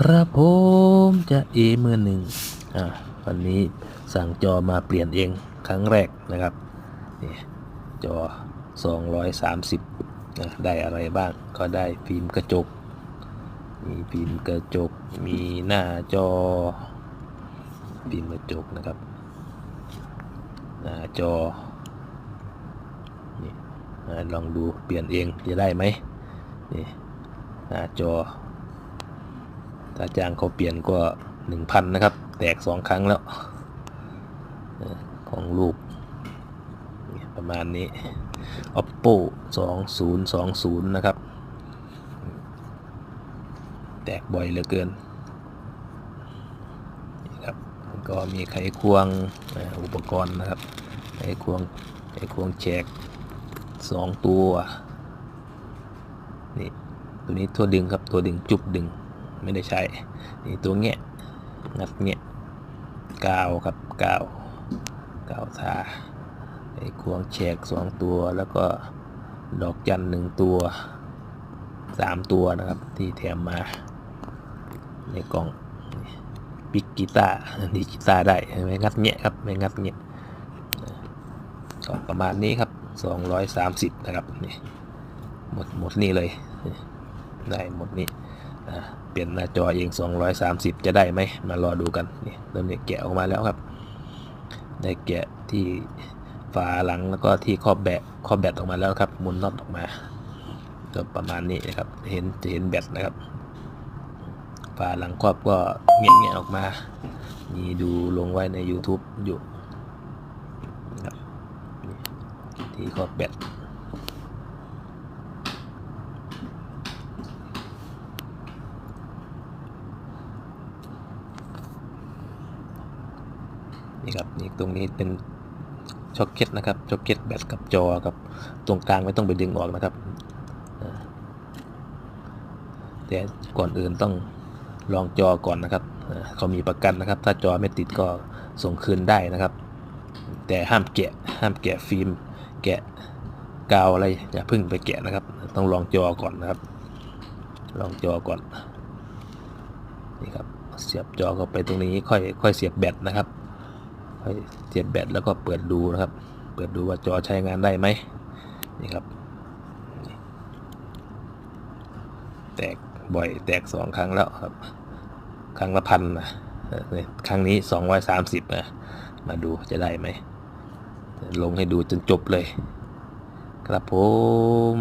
ครับผมจะเอมือหนึ่งอ่าวันนี้สั่งจอมาเปลี่ยนเองครั้งแรกนะครับนี่จอ 230นะได้อะไรบ้างก็ได้ฟิล์มกระจก มีฟิล์มกระจก มีหน้าจอฟิล์มกระจกนะครับ หน้าจอนี่ลองดูเปลี่ยนเองจะได้ไหมนี่หน้าจอ ถ้าจ้างเขาเปลี่ยนก็หนึ่งพันนะครับ แตกสองครั้งแล้ว ของลูก ประมาณนี้ oppo 2020 นะครับ แตกบ่อยเหลือเกินนะครับก็มีไขควงอุปกรณ์นะครับ ไขควงไขควงแจกสองตัว นี่ ตัวนี้ตัวดึงครับ ตัวดึงจุบดึง ไม่ได้ใช้นี่ตัวเงี้ยงัดเงี้ยกาวครับกาวกาวทาไอ้ควงแฉกสองตัวแล้วก็ดอกจันหนึ่งตัวสามตัวนะครับที่แถมมาในกล่องปิกกีตาร์ดีกีตาร์ได้ไม่งัดเงี้ยครับไม่งัดเงี้ยก็ประมาณนี้ครับ230นะครับนี่หมดหมดนี่เลยได้หมดนี้อ่ เปลี่ยนหน้าจอเอง 230 จะได้ไหมมารอดูกันนี่เริ่มเนี่ยแกะออกมาแล้วครับได้แกะที่ฝาหลังแล้วก็ที่ครอบแบตครอบแบตออกมาแล้วครับมุนน็อตออกมาก็ประมาณนี้นะครับเห็นจะเห็นแบตนะครับฝาหลังครอบก็เงี้ยงๆออกมา มีดูลงไว้ใน YouTube อยู่ที่ครอบแบต นี่ครับนี่ตรงนี้เป็นช็อคเก็ตนะครับช็อคเก็ตแบตกับจอกับตรงกลางไม่ต้องไปดึงออกนะครับแต่ก่อนอื่นต้องลองจอก่อนนะครับเขามีประกันนะครับ ถ้าจอไม่ติดก็ส่งคืนได้นะครับ แต่ห้ามแกะห้ามแกะฟิล์ม แกะกาวอะไรอย่าพึ่งไปแกะนะครับ ต้องลองจอก่อนนะครับ ลองจอก่อนนี่ครับเสียบจอเข้าไปตรงนี้ค่อยค่อยเสียบแบตนะครับ ค่อยเสียบแบตแล้วก็เปิดดูนะครับ เปิดดูว่าจอใช้งานได้ไหมนี่ครับ แตกบ่อยแตกสองครั้งแล้วครับ ครั้งละพันนะครั้งนี้สองร้อยสามสิบนะมาดูจะได้ไหมลงให้ดูจนจบเลย ครับผม